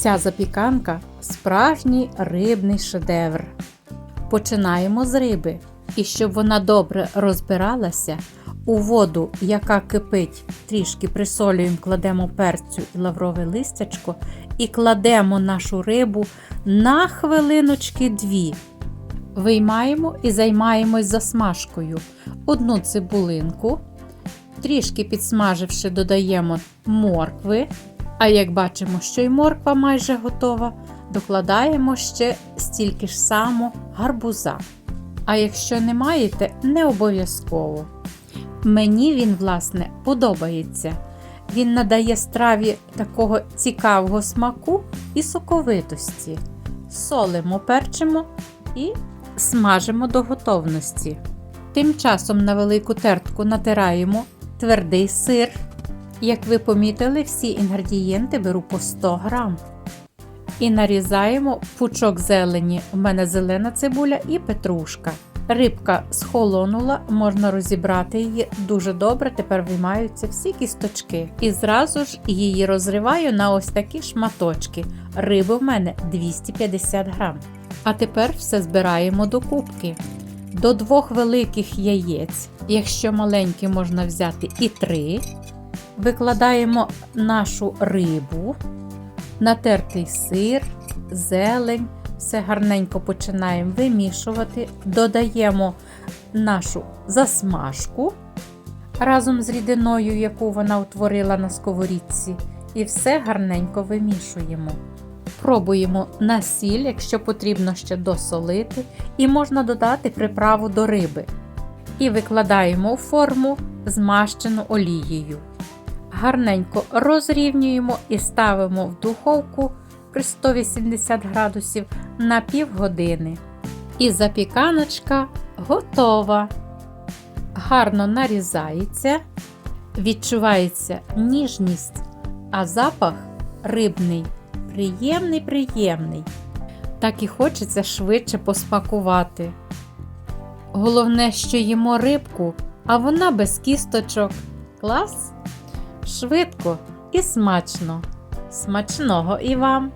Ця запіканка справжній рибний шедевр. Починаємо з риби. І щоб вона добре розбиралася, у воду, яка кипить, трішки присолюємо, кладемо перцю і лаврове листячко, і кладемо нашу рибу на хвилиночки дві. Виймаємо і займаємось засмажкою. Одну цибулинку, трішки підсмаживши, додаємо моркви. А як бачимо, що і морква майже готова, докладаємо ще стільки ж само гарбуза. А якщо не маєте, не обов'язково. Мені він, власне, подобається. Він надає страві такого цікавого смаку і соковитості. Солимо, перчимо і смажимо до готовності. Тим часом на велику тертку натираємо твердий сир. Як ви помітили, всі інгредієнти беру по 100 грам. І нарізаємо пучок зелені. У мене зелена цибуля і петрушка. Рибка схолонула, можна розібрати її дуже добре. Тепер виймаються всі кісточки. І зразу ж її розриваю на ось такі шматочки. Риби в мене 250 грам. А тепер все збираємо до кубки. До двох великих яєць, якщо маленькі, можна взяти і три. Викладаємо нашу рибу, натертий сир, зелень. Все гарненько починаємо вимішувати, додаємо нашу засмажку разом з рідиною, яку вона утворила на сковорідці, і все гарненько вимішуємо. Пробуємо на сіль, якщо потрібно ще досолити, і можна додати приправу до риби. І викладаємо у форму, змащену олією. Гарненько розрівнюємо і ставимо в духовку при 180 градусів на півгодини. І запіканочка готова. Гарно нарізається, відчувається ніжність, а запах рибний, приємний, приємний. Так і хочеться швидше посмакувати. Головне, що їмо рибку, а вона без кісточок. Клас! Швидко і смачно. Смачного і вам!